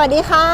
วัสดีค่ะ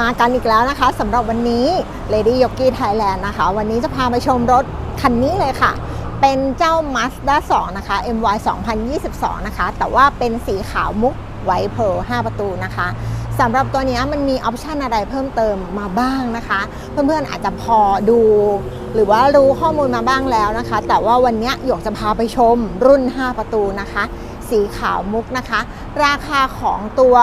มากันอีกแล้วนะคะสำหรับวันนี้ Lady Yogi Thailand นะคะ วันนี้จะพาไปชมรถคันนี้เลยค่ะ เป็นเจ้า Mazda 2 นะคะ MY 2022 นะคะ แต่ว่าเป็นสีขาวมุกไวเพล5ประตูนะคะสำหรับตัวนี้มันมีออปชันอะไรเพิ่มเติมมาบ้างนะคะ เพื่อนๆอาจจะพอดู หรือว่ารู้ข้อมูลมาบ้างแล้วนะคะ แต่ว่าวันนี้ยหยกจะพาไปชมรุ่น 5 ประตูนะคะ สีขาวมุกนะคะ ราคาของตัว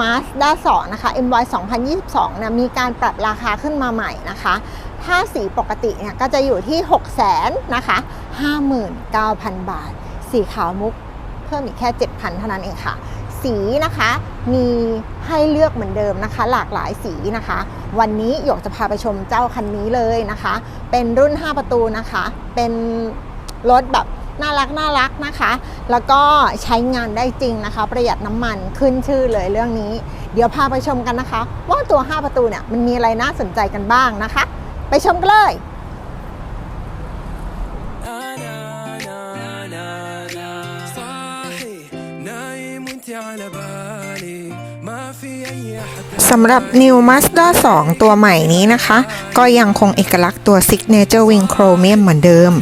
Mazda 2 นะคะ MY 2022นะมีการปรับราคาขึ้นมาใหม่นะคะ ถ้าสีปกติเนี่ยก็จะอยู่ที่6 0 0 0 0 0นะคะ 59,000 บาท สีขาวมุกเพิ่มอีกแค่ 7,000 เท่านั้นเองค่ะ สีนะคะมีให้เลือกเหมือนเดิมนะคะ หลากหลายสีนะคะ วันนี้หยกจะพาไปชมเจ้าคันนี้เลยนะคะ เป็นรุ่น 5 ประตูนะคะ เป็นรถแบบ น่ารักน่ารักนะคะ แล้วก็ใช้งานได้จริงนะคะ ประหยัดน้ำมันขึ้นชื่อเลยเรื่องนี้ เดี๋ยวพาไปชมกันนะคะ ว่าตัว 5 ประตูเนี่ยมันมีอะไรน่าสนใจกันบ้างนะคะ ไปชมกันเลยสำหรับ New Mazda 2 ตัวใหม่นี้นะคะ ก็ยังคงเอกลักษณ์ตัว Signature Wing Chromium เหมือนเดิม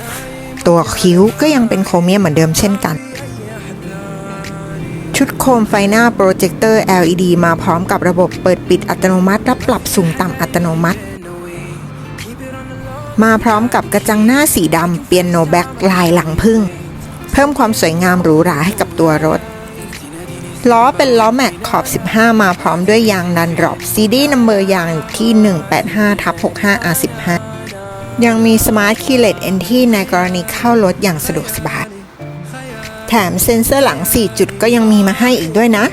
ตัวคิ้วก็ยังเป็นโครเมียมเหมือนเดิมเช่นกัน ชุดโคมไฟหน้าโปรเจคเตอร์ LED มาพร้อมกับระบบเปิดปิดอัตโนมัติและปรับสูงต่ำอัตโนมัติ มาพร้อมกับกระจังหน้าสีดำเปียโนแบ็กลายหลังพึ่ง เพิ่มความสวยงามหรูหราให้กับตัวรถล้อเป็นล้อแม็กขอบ 15 มาพร้อมด้วยยางดันดรอปซีดีนัมเบอร์ยางที่ 185ทับ65 R15 ยังมีสมาร์ทคีเลตเอนที่ในกรณีเข้ารถอย่างสะดวกสบาย แถมเซ็นเซอร์หลัง 4 จุดก็ยังมีมาให้อีกด้วยนะ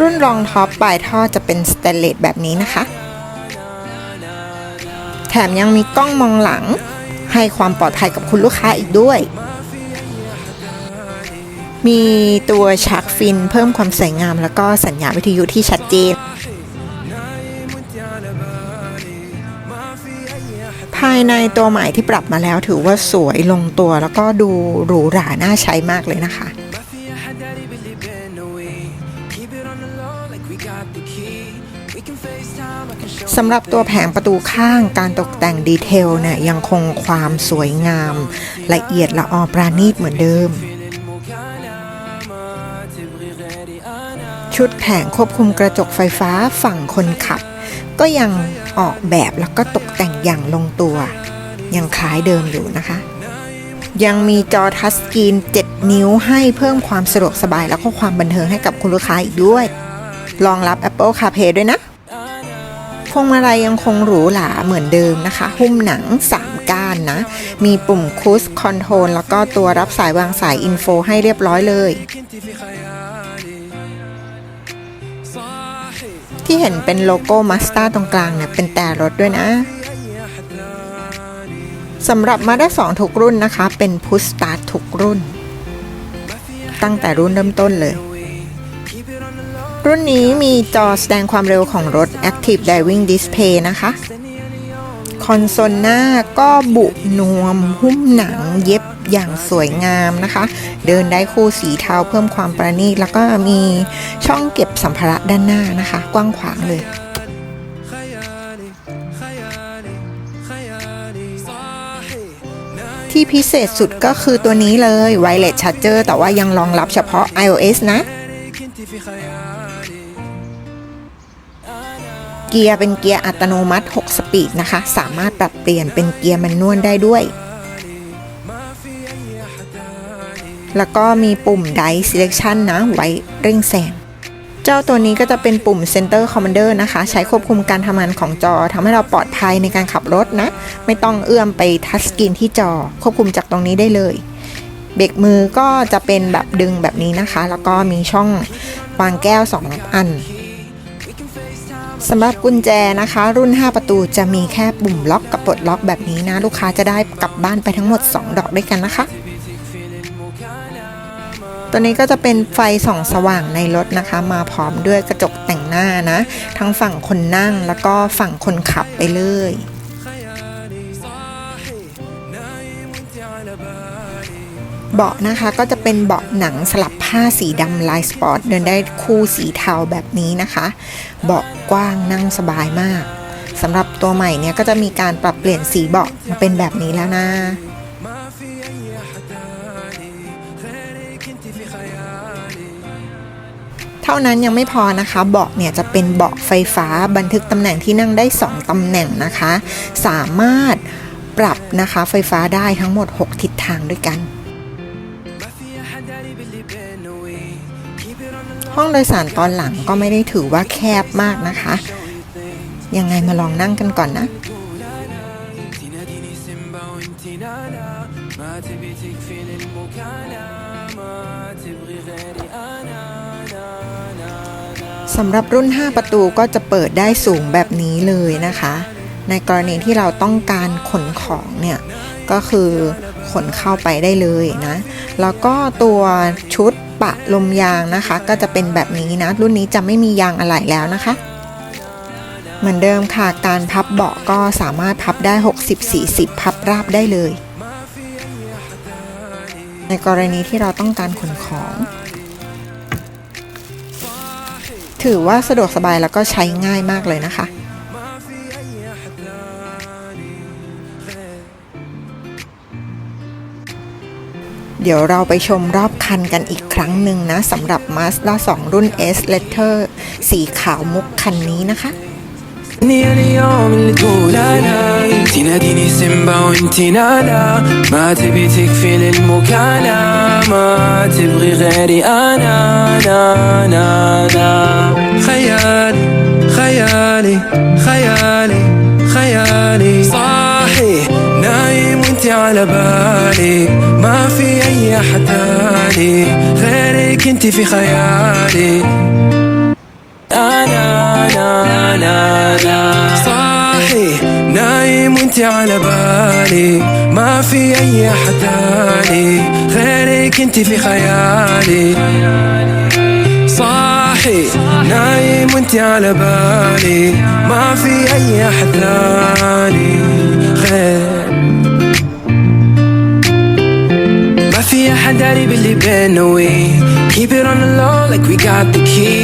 รุ่นรองท็อปปลายท่อจะเป็นสเตนเลสแบบนี้นะคะ แถมยังมีกล้องมองหลัง ให้ความปลอดภัยกับคุณลูกค้าอีกด้วย มีตัวชักฟินเพิ่มความสวยงาม แล้วก็สัญญาณวิทยุที่ชัดเจน ภายในตัวใหม่ที่ปรับมาแล้วถือว่าสวยลงตัวแล้วก็ดูหรูหราน่าใช้มากเลยนะคะ สำหรับตัวแผงประตูข้างการตกแต่งดีเทลเนี่ยยังคงความสวยงาม ละเอียดละออปราณีตเหมือนเดิม ชุดแผงควบคุมกระจกไฟฟ้าฝั่งคนขับ ก็ยังออกแบบแล้วก็ตกแต่งอย่างลงตัว ยังคล้ายเดิมอยู่นะคะ ยังมีจอทัชสกรีน 7 นิ้วให้เพิ่มความสะดวกสบายแล้วก็ความบันเทิงให้กับคุณลูกค้าอีกด้วย รองรับ Apple CarPlay ด้วยนะพวงมาลัยยังคงหรูหราเหมือนเดิมนะคะ หุ้มหนัง 3 ก้านนะ มีปุ่มคูสคอนโทรลแล้วก็ตัวรับสายวางสายอินโฟให้เรียบร้อยเลย ที่เห็นเป็นโลโก้มาสเตอร์ตรงกลางเนี่ยเป็นแต่รถด้วยนะสำหรับมาได้2ทุกรุ่นนะคะ เป็นพุสตาร์ทุกรุ่น ตั้งแต่รุ่นเริ่มต้นเลย รุ่นนี้มีจอแสดงความเร็วของรถ Active Driving Display นะคะ คอนโซลหน้าก็บุนวมหุ้มหนังเย็บ อย่างสวยงามนะคะ เดินได้คู่สีเทาเพิ่มความประณีตแล้วก็มีช่องเก็บสัมภาระด้านหน้านะคะ กว้างขวางเลยที่พิเศษสุดก็คือตัวนี้เลย Wireless Charger แต่ว่ายังรองรับเฉพาะ iOS นะ เกียร์เป็นเกียร์อัตโนมัติ 6 สปีดนะคะ สามารถปรับเปลี่ยนเป็นเกียร์มันนวลได้ด้วย แล้วก็มีปุ่ม Dice Selection นะ ไว้เร่งแสง เจ้าตัวนี้ก็จะเป็นปุ่ม Center Commander นะคะ ใช้ควบคุมการทำงานของจอทำให้เราปลอดภัยในการขับรถนะ ไม่ต้องเอื้อมไปทัชสกรีนที่จอ ควบคุมจากตรงนี้ได้เลย เบรกมือก็จะเป็นแบบดึงแบบนี้นะคะ แล้วก็มีช่องวางแก้ว 2 อัน สำหรับกุญแจนะคะ รุ่น 5 ประตูจะมีแค่ปุ่มล็อกกับปลดล็อกแบบนี้นะ ลูกค้าจะได้กลับบ้านไปทั้งหมด 2 ดอกด้วยกันนะคะ ตัวนี้ก็จะเป็นไฟส่องสว่างในรถนะคะ มาพร้อมด้วยกระจกแต่งหน้านะ ทั้งฝั่งคนนั่งแล้วก็ฝั่งคนขับไปเลย เบาะนะคะก็จะเป็นเบาะหนังสลับผ้าสีดำลายสปอร์ตเดินได้คู่สีเทาแบบนี้นะคะ เบาะกว้างนั่งสบายมากสำหรับตัวใหม่เนี่ยก็จะมีการปรับเปลี่ยนสีเบาะมาเป็นแบบนี้แล้วนะเท่านั้นยังไม่พอนะคะ เบาะเนี่ยจะเป็นเบาะไฟฟ้าบันทึกตำแหน่งที่นั่งได้ 2 ตำแหน่งนะคะ สามารถปรับนะคะไฟฟ้าได้ทั้งหมด 6 ทิศทางด้วยกัน ห้องโดยสารตอนหลังก็ไม่ได้ถือว่าแคบมากนะคะ ยังไงมาลองนั่งกันก่อนนะ สำหรับรุ่น 5 ประตูก็จะเปิดได้สูงแบบนี้เลยนะคะ ในกรณีที่เราต้องการขนของเนี่ย ก็คือ ขนเข้าไปได้เลยนะ แล้วก็ตัวชุดปะลมยางนะคะ ก็จะเป็นแบบนี้นะ รุ่นนี้จะไม่มียางอะไหล่แล้วนะคะ เหมือนเดิมค่ะ การพับเบาะก็สามารถพับได้ 60-40 พับราบได้เลย ในกรณีที่เราต้องการขนของ ถือว่าสะดวกสบายแล้วก็ใช้ง่ายมากเลยนะคะ เดี๋ยวเราไปชมรอบคันกันอีกครั้งหนึ่งนะสำหรับ Mazda 2 รุ่น S Letter สีขาวมุกคันนี้นะคะ اني اليوم اللي تقول انا انت ناديني سيمبا وانت نانا ما تبي تكفي للمكانة ما تبغي غيري انا انا انا انا خيالي خيالي خيالي خيالي صاحي نايم وانت على بالي ما في اي احد تاني غيرك انت في خيالي. أنا أنا أنا أنا صاحي نايم وانت على بالي. ما في أي أحد تاني. غيرك انت في خيالي. صاحي نايم وانت على بالي. ما في أي أحد تاني. غير في احد داري باللي بينا we Keep it on the low like we got the key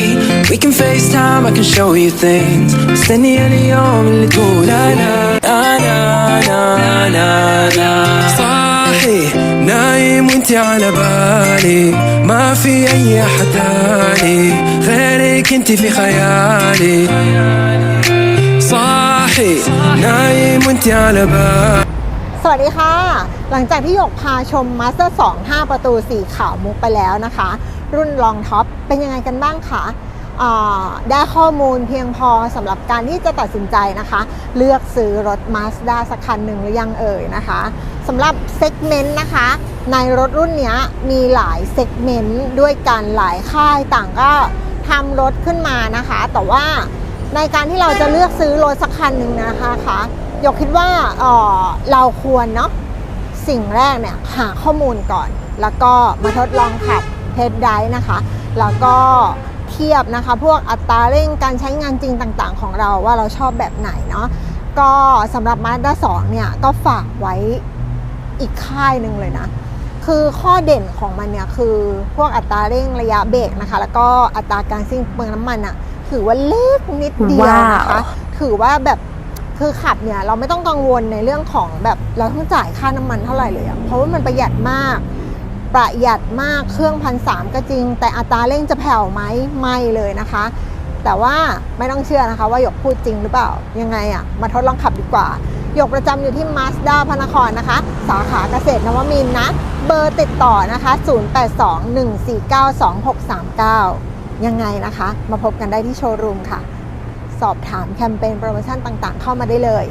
We can FaceTime, I can show you things مستني اليوم اللي تقول انا انا انا انا انا صاحي نايم وانت على بالي ما في اي احد تاني غيرك انت في خيالي صاحي نايم وانت على بالي สวัสดีค่ะ หลังจากที่หยกพาชม Master 2 5 ประตู สีขาวมุกไปแล้วนะคะ รุ่นรองท็อปเป็นยังไงกันบ้างคะได้ข้อมูลเพียงพอสำหรับการที่จะตัดสินใจนะคะ เลือกซื้อรถ Mazda สักคันหนึ่งหรือยังเอ่ยนะคะสำหรับเซกเมนต์นะคะ ในรถรุ่นนี้มีหลายเซกเมนต์ด้วยกันหลายค่ายต่างก็ทำรถขึ้นมานะคะ แต่ว่าในการที่เราจะเลือกซื้อรถสักคันหนึ่งนะคะคะยกคิดว่าเเราควรเนาะ สิ่งแรกเนี่ยหาข้อมูลก่อน แล้วก็มาทดลองขับเทสไดร์นะคะ แล้วก็เทียบนะคะ พวกอัตราเร่งการใช้งานจริงต่างๆ ของเราว่าเราชอบแบบไหนเนาะก็สำหรับ Mazda 2 เนี่ย ก็ฝากไว้อีกค่ายหนึ่งเลยนะ คือข้อเด่นของมันเนี่ย คือพวกอัตราเร่งระยะเบรกนะคะ แล้วก็อัตราการสิ้นเปลืองน้ำมันอะถือว่าเล็กนิดเดียวนะคะ ถือว่าแบบ คือขับเนี่ยเราไม่ต้องกังวลในเรื่องของแบบเราต้องจ่ายค่าน้ำมันเท่าไหร่เลยอะเพราะว่ามันประหยัดมาก ประหยัดมากเครื่องพันสามก็จริง แต่อัตราเร่งจะแผ่วไหมไม่เลยนะคะ แต่ว่าไม่ต้องเชื่อนะคะว่าหยกพูดจริงหรือเปล่ายังไงอะมาทดลองขับดีกว่าหยกประจำอยู่ที่ Mazda พระนครนะคะ สาขาเกษตรนวมินทร์นะ เบอร์ติดต่อนะคะ 0821492639 ยังไงนะคะ มาพบกันได้ที่โชว์รูมค่ะ สอบถามแคมเปญโปรโมชั่นต่างๆ เข้ามาได้เลย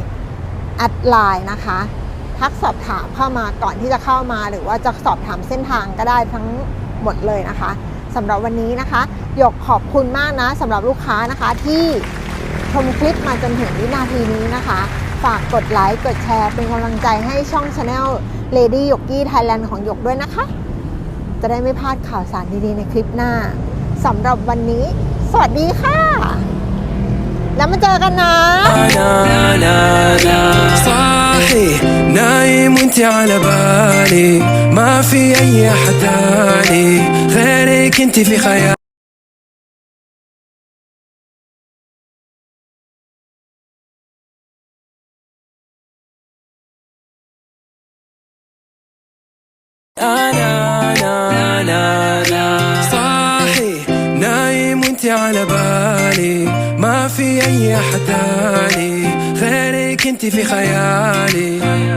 แอดไลน์นะคะทักสอบถามเข้ามาก่อนที่จะเข้ามา หรือว่าจะสอบถามเส้นทางก็ได้ทั้งหมดเลยนะคะสำหรับวันนี้นะคะหยกขอบคุณมากนะสำหรับลูกค้านะคะที่ชมคลิปมาจนถึงวินาทีนี้นะคะ ฝากกดไลค์กดแชร์เป็นกำลังใจให้ช่องชาแนล Lady y o g i Thailand ของหยกด้วยนะคะ จะได้ไม่พลาดข่าวสารดีๆในคลิปหน้าสำหรับวันนี้ สวัสดีค่ะ แล้วมาเจอกันนะ انا انا انا صاحي نايم وانت على بالي ما في أي أحد تاني غيرك انت في خيالي أنا ليا حد عالي غيرك انت في خيالي.